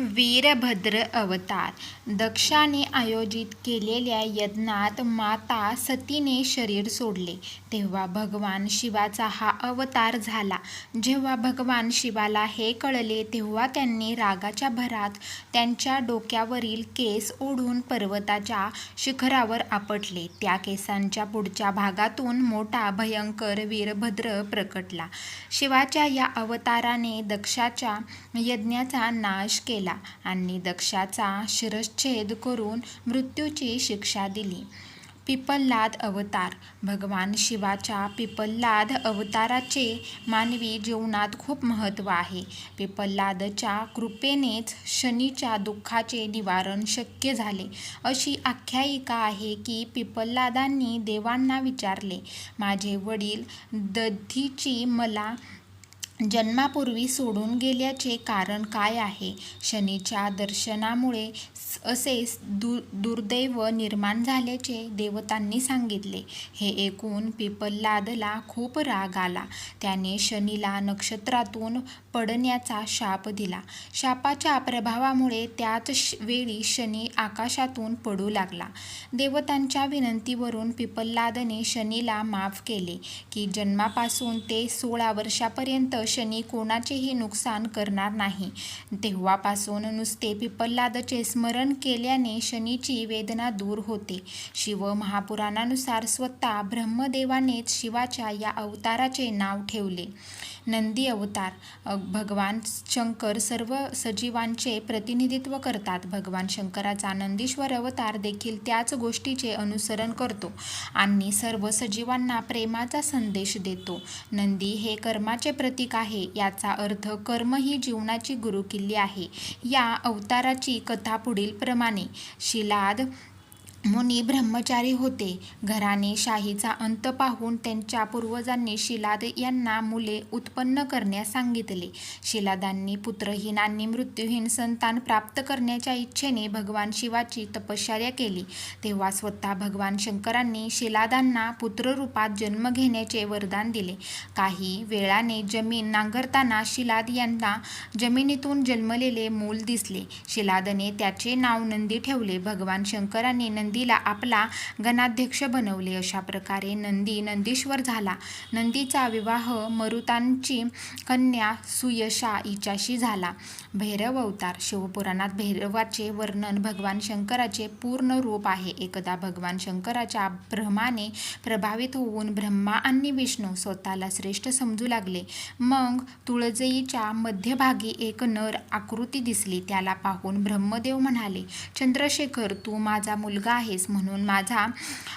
वीरभद्र अवतार. दक्षाने आयोजित केलेल्या यज्ञात माता सतीने शरीर सोडले. तेव्हा भगवान शिवाचा हा अवतार झाला. जेव्हा भगवान शिवाला हे कळले तेव्हा त्यांनी रागाच्या भरात त्यांच्या डोक्यावरील केस ओढून पर्वताच्या शिखरावर आपटले. त्या केसांच्या पुढच्या भागातून मोठा भयंकर वीरभद्र प्रकटला. शिवाच्या या अवताराने दक्षाच्या यज्ञाचा नाश केला. आणि दक्षाचा शिरच्छेद करून मृत्यूची शिक्षा दिली. पिपल्लाद अवतार. भगवान शिवाच्या पिपल्लाद अवताराचे मानवी जीवनात खूप महत्त्व आहे. पिपल्लादच्या कृपेनेच शनीच्या दुःखाचे निवारण शक्य झाले. अशी आख्यायिका आहे की पिपल्लादांनी देवांना विचारले माझे वडील दधीची मला जन्मापूर्वी सोडून गेल्याचे कारण काय आहे? शनीच्या दर्शनामुळे असे दु दुर्दैव निर्माण झाल्याचे देवतांनी सांगितले. हे ऐकून पिपल्लादला खूप राग आला. त्याने शनीला नक्षत्रातून पडण्याचा शाप दिला. शापाच्या प्रभावामुळे त्याच वेळी शनी आकाशातून पडू लागला. देवतांच्या विनंतीवरून पिपल्लादने शनीला माफ केले की जन्मापासून ते सोळा वर्षापर्यंत शनी कोणाचेही नुकसान करणार नाही. तेव्हापासून नुसते पिपल्लादचे स्मरण केल्याने शनीची वेदना दूर होते. शिव महापुराणानुसार स्वतः ब्रह्मदेवानेच शिवाच्या या अवताराचे नाव ठेवले. नंदी अवतार भगवान शंकर सर्व सजीवांचे प्रतिनिधित्व करतात. भगवान शंकराचा नंदीश्वर अवतार देखील त्याच गोष्टीचे अनुसरण करतो. आणि सर्व सजीवांना प्रेमाचा संदेश देतो. नंदी हे कर्माचे प्रतीक आहे. याचा अर्थ कर्म ही जीवनाची गुरुकिल्ली आहे. या अवताराची कथा पुढील प्रमाणे शिलाद मुनी ब्रह्मचारी होते. घराने शाहीचा अंत पाहून त्यांच्या पूर्वजांनी शिलाद यांना मुले उत्पन्न करण्यास सांगितले. शिलादांनी पुत्रहीन आणि मृत्यूहीन संतान प्राप्त करण्याच्या इच्छेने भगवान शिवाची तपश्चर्या केली. तेव्हा स्वतः भगवान शंकरांनी शिलादांना पुत्ररूपात जन्म घेण्याचे वरदान दिले. काही वेळाने जमीन नांगरताना शिलाद यांना जमिनीतून जन्मलेले मूल दिसले. शिलादने त्याचे नाव नंदी ठेवले. भगवान शंकरांनी नंदी नंदीला आपला गणाध्यक्ष बनवले. अशा प्रकारे नंदी नंदीश्वर झाला. नंदीचा विवाह मरुतांची कन्या सुयशा हिच्याशी झाला. भैरव अवतार शिवपुराणात भैरवाचे वर्णन भगवान शंकराचे पूर्ण रूप आहे. एकदा भगवान शंकराच्या भ्रमाने प्रभावित होऊन ब्रह्मा आणि विष्णू स्वतःला श्रेष्ठ समजू लागले. मग तुळजईच्या मध्यभागी एक नर आकृती दिसली. त्याला पाहून ब्रह्मदेव म्हणाले चंद्रशेखर तू माझा मुलगा आहेस म्हणून माझा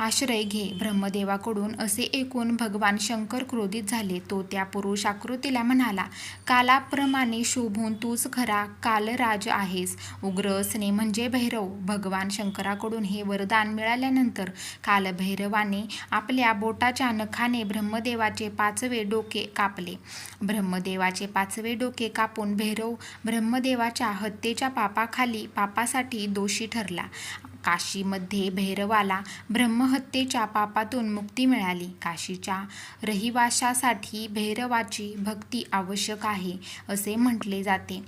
आश्रय घे. ब्रह्मदेवाकडून असे ऐकून भगवान शंकर क्रोधित झाले. तो त्या पुरुष आकृतीला म्हणाला कालाप्रमाणे शोभून तूच खरा कालराज आहेस. उग्र असणे म्हणजे भैरव. भगवान शंकराकडून हे वरदान मिळाल्यानंतर कालभैरवाने आपल्या बोटाच्या नखाने ब्रह्मदेवाचे पाचवे डोके कापले. ब्रह्मदेवाचे पाचवे डोके कापून भैरव ब्रह्मदेवाच्या हत्येच्या पापाखाली पापासाठी दोषी ठरला. काशीमध्ये भैरवाला ब्रह्महत्येच्या पापातून मुक्ती मिळाली. काशीच्या रहिवाशासाठी भैरवाची भक्ती आवश्यक आहे असे म्हटले जाते.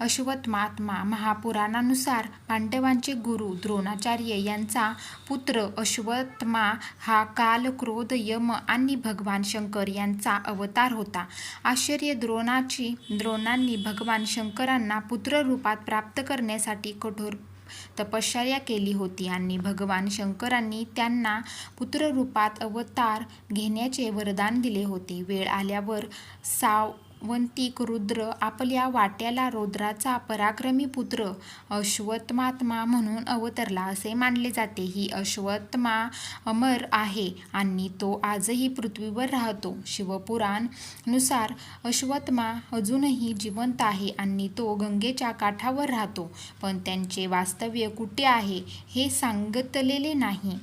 अश्वत्थामा महापुराणानुसार पांडवांचे गुरु द्रोणाचार्य यांचा पुत्र अश्वत्मा हा काल क्रोध यम आणि भगवान शंकर यांचा अवतार होता. आश्चर्य द्रोणाची द्रोणांनी भगवान शंकरांना पुत्ररूपात प्राप्त करण्यासाठी कठोर तपश्चर्या केली होती आणि भगवान शंकरांनी त्यांना पुत्ररूपात अवतार घेण्याचे वरदान दिले होते. वेळ आल्यावर साव वंतिक रुद्र आपल्या वाट्याला रुद्राचा पराक्रमी पुत्र अश्वत्मात्मा म्हणून अवतरला असे मानले जाते. ही अश्वत्मा अमर आहे आणि तो आजही पृथ्वीवर राहतो. शिवपुराणनुसार अजूनही जिवंत आहे आणि तो गंगेच्या काठावर राहतो. पण त्यांचे वास्तव्य कुठे आहे हे सांगितलेले नाही.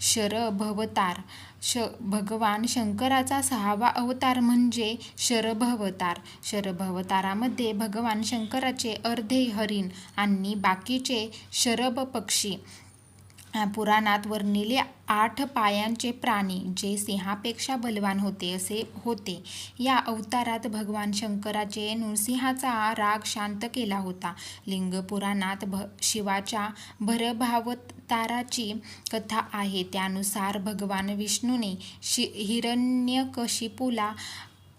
शरभवतार श भगवान शंकराचा सहावा अवतार म्हणजे शरभवतार. शरभवतारामध्ये भगवान शंकराचे अर्धे हरिण आणि बाकीचे शरभ पक्षी पुराणात वर्णिले आठ पायांचे प्राणी जे सिंहापेक्षा बलवान होते असे होते. या अवतारात भगवान शंकराचे नृसिंहाचा राग शांत केला होता. लिंग पुराणात भ शिवाच्या भरभावताराची कथा आहे. त्यानुसार भगवान विष्णूने शि हिरण्यकशिपूला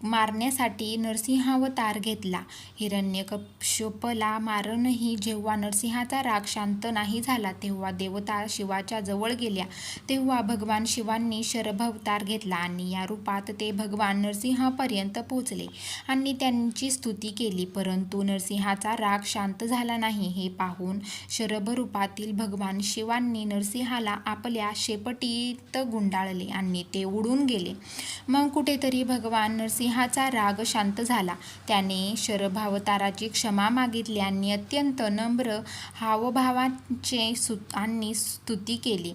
मारण्यासाठी नरसिंहावतार घेतला. हिरण्यकश्यपला मारणही जेव्हा नरसिंहाचा राग शांत नाही झाला तेव्हा देवता शिवाच्या जवळ गेल्या. तेव्हा भगवान शिवांनी शरभावतार घेतला आणि या रूपात ते भगवान नरसिंहापर्यंत पोहोचले आणि त्यांची स्तुती केली. परंतु नरसिंहाचा राग शांत झाला नाही. हे पाहून शरभरूपातील भगवान शिवांनी नरसिंहाला आपल्या शेपटीत गुंडाळले आणि ते उडून गेले. मग कुठेतरी भगवान नरसिंह सिंहाचा राग शांत झाला. त्याने शरभावताराची क्षमा मागितली आणि अत्यंत नम्र हावभावांचे सु आणि स्तुती केली.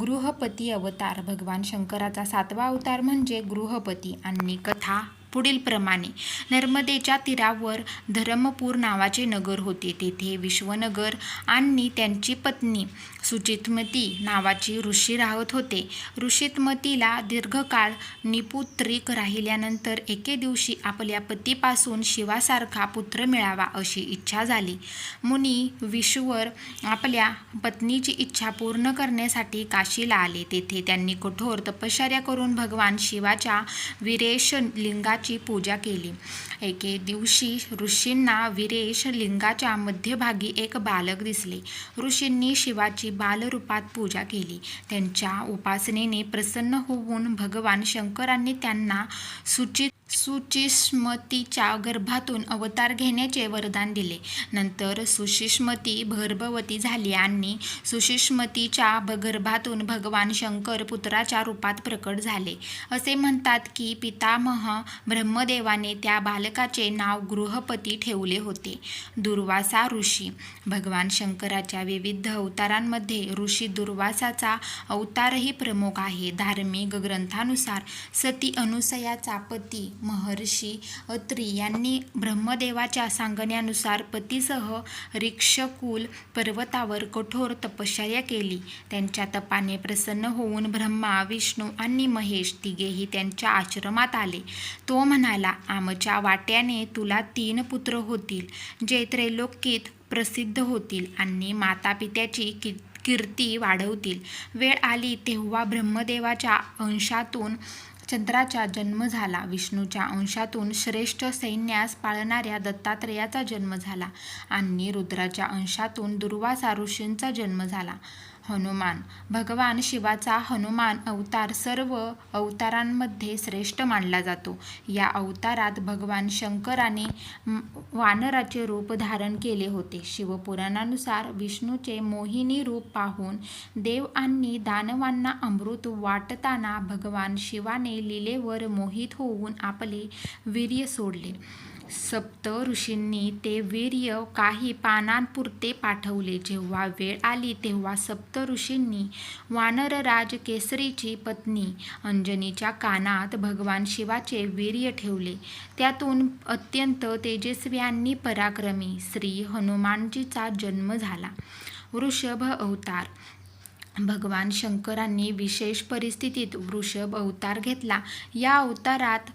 गृहपती अवतार भगवान शंकराचा सातवा अवतार म्हणजे गृहपती आणि कथा पुढील प्रमाणे. नर्मदेच्या तीरावर धर्मपूर नावाचे नगर होते. तेथे विश्वनगर आणि त्यांची पत्नी सुचितमती नावाची ऋषी राहत होते. ऋषितमतीला दीर्घकाळ निपुत्रिक राहिल्यानंतर एके दिवशी आपल्या पतीपासून शिवासारखा पुत्र मिळावा अशी इच्छा झाली. मुनी विश्वर आपल्या पत्नीची इच्छा पूर्ण करण्यासाठी काशीला आले. तेथे त्यांनी कठोर तपश्चर्या करून भगवान शिवाच्या विरेश लिंगाची पूजा केली. एके दिवशी ऋषींना विरेश लिंगाच्या मध्यभागी एक बालक दिसले. ऋषींनी शिवाची बालरूपात पूजा केली. त्यांच्या उपासनेने प्रसन्न होऊन भगवान शंकरांनी त्यांना सुचित सुचिष्मतीच्या गर्भातून अवतार घेण्याचे वरदान दिले. नंतर सुशिष्मती गर्भवती झाली आणि सुशिष्मतीच्या गर्भातून भगवान शंकर पुत्राच्या रूपात प्रकट झाले. असे म्हणतात की पितामह ब्रह्मदेवाने त्या बालकाचे नाव गृहपती ठेवले होते. दुर्वासा ऋषी. भगवान शंकराच्या विविध अवतारांमध्ये ऋषी दुर्वासाचा अवतारही प्रमुख आहे. धार्मिक ग्रंथानुसार सती अनुसयाचा पती महर्षी अत्री यांनी ब्रह्मदेवाच्या सांगण्यानुसार पतीसह रिक्षकुल पर्वतावर कठोर तपश्चर्या केली. त्यांच्या तपाने प्रसन्न होऊन ब्रह्मा विष्णू आणि महेश तिघेही त्यांच्या आश्रमात आले. तो म्हणाला आमच्या वाट्याने तुला तीन पुत्र होतील जे त्रैलोक्यत प्रसिद्ध होतील आणि मातापित्याची कि कीर्ती वाढवतील. वेळ आली तेव्हा ब्रह्मदेवाच्या अंशातून चंद्राचा जन्म झाला. विष्णूच्या अंशातून श्रेष्ठ सैन्यास पाळणाऱ्या दत्तात्रेयाचा जन्म झाला आणि रुद्राच्या अंशातून दुर्वासा ऋषींचा जन्म झाला. हनुमान. भगवान शिवाचा हनुमान अवतार सर्व अवतारांमध्ये श्रेष्ठ मानला जातो. या अवतारात भगवान शंकराने वानराचे रूप धारण केले होते. शिवपुराणानुसार विष्णूचे मोहिनी रूप पाहून देव आणि दानवांना अमृत वाटताना भगवान शिवाने लीलेवर मोहित होऊन आपले वीर्य सोडले. सप्त ऋषींनी ते वीर्य काही पानांपुरते पाठवले. जेव्हा वेळ आली तेव्हा सप्त ऋषींनी वानरराज केसरीची पत्नी अंजनीच्या कानात भगवान शिवाचे वीर्य ठेवले. त्यातून अत्यंत तेजस्वी आणि पराक्रमी श्री हनुमानजीचा जन्म झाला. वृषभ अवतार भगवान शंकरांनी विशेष परिस्थितीत वृषभ अवतार घेतला. या अवतारात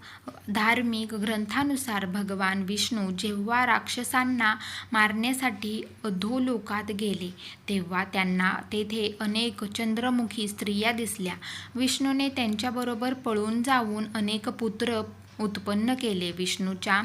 धार्मिक ग्रंथानुसार भगवान विष्णू जेव्हा राक्षसांना मारण्यासाठी अधोलोकात गेले तेव्हा त्यांना तेथे अनेक चंद्रमुखी स्त्रिया दिसल्या. विष्णूने त्यांच्याबरोबर पळून जाऊन अनेक पुत्र उत्पन्न केले. विष्णूच्या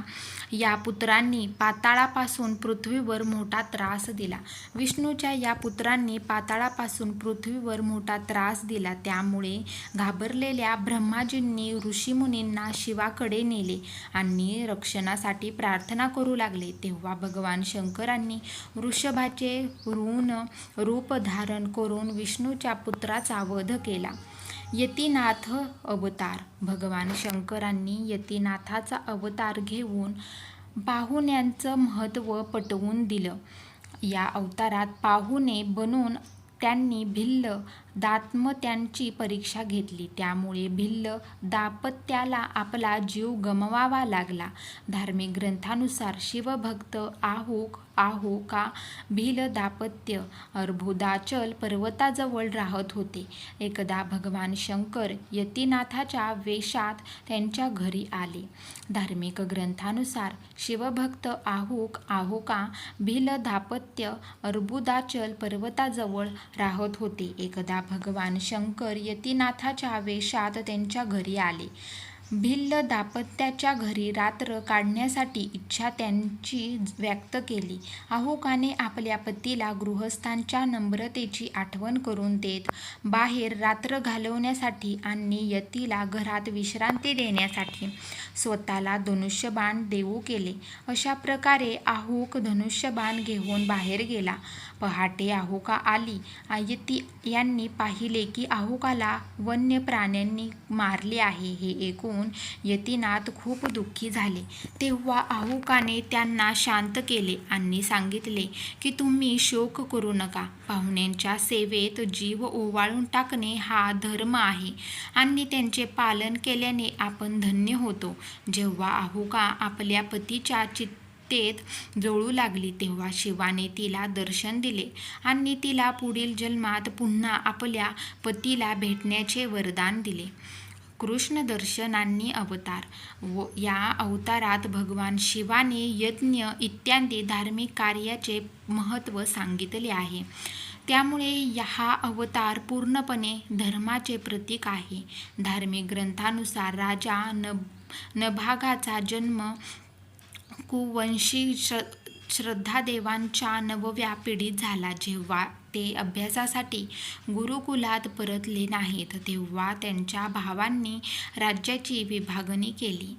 या पुत्रांनी पाताळापासून पृथ्वीवर मोठा त्रास दिला. विष्णूच्या या पुत्रांनी पाताळापासून पृथ्वीवर मोठा त्रास दिला. त्यामुळे घाबरलेल्या ब्रह्माजींनी ऋषीमुनींना शिवाकडे नेले आणि रक्षणासाठी प्रार्थना करू लागले. तेव्हा भगवान शंकरांनी वृषभाचे ऋण रूप धारण करून विष्णूच्या पुत्राचा वध केला. यतीनाथ अवतार. भगवान शंकरांनी यतीनाथाचा अवतार घेऊन पाहुण्यांचं महत्त्व पटवून दिलं. या अवतारात पाहुणे बनून त्यांनी भिल्ल दाम्पत्यांची परीक्षा घेतली. त्यामुळे भिल्ल दापत्याला आपला जीव गमवावा लागला. धार्मिक ग्रंथानुसार शिवभक्त आहोक आहो का भिल दापत्य अर्भुदाचल पर्वताजवळ राहत होते. एकदा भगवान शंकर यतीनाथाच्या वेषात त्यांच्या घरी आले. धार्मिक ग्रंथानुसार शिवभक्त आहोक आहोका भिल दापत्य अर्बुदाचल पर्वताजवळ राहत होते. एकदा भगवान शंकर यतीनाथाच्या वेषात त्यांच्या घरी आले. भिल्ल दाम्पत्याच्या घरी रात्र काढण्याची इच्छा त्यांची व्यक्त केली. अहोकाने आपल्या पतीला गृहस्थांच्या नम्रतेची आठवण करून देत बाहेर रात्र घालवण्यासाठी आणि यतीला घरात विश्रांती देण्यासाठी स्वतःला धनुष्यबाण देऊ केले. अशा प्रकारे आहोक धनुष्यबाण घेऊन बाहेर गेला. पहाटे अहोका आली. यती यांनी पाहिले की अहोकाला वन्य प्राण्यांनी मारले आहे. हे ऐकून यतीनाथ खूप दुःखी झाले. तेव्हा आहुकाने त्यांना शांत केले आणि सांगितले की तुम्ही शोक करू नका. पाहुण्यांच्या सेवेत जीव ओवाळून टाकणे हा धर्म आहे आणि त्यांचे पालन केल्याने आपण धन्य होतो. जेव्हा आहुका आपल्या पतीच्या चितेत जळू लागली तेव्हा शिवाने तिला दर्शन दिले आणि तिला पुढील जन्मात पुन्हा आपल्या पतीला भेटण्याचे वरदान दिले. कृष्ण अवतार व या अवतारात भगवान शिवाने यज्ञ इत्यादी धार्मिक कार्याचे महत्त्व सांगितले आहे. त्यामुळे हा अवतार पूर्णपणे धर्माचे प्रतीक आहे. धार्मिक ग्रंथानुसार राजा नभागाचा जन्म कुवंशी श्र श्रद्धादेवांच्या नवव्या पिढीत झाला. जेव्हा ते अभ्यासासाठी गुरुकुलात परतले नाहीत तेव्हा त्यांच्या भावांनी राज्याची विभागणी केली.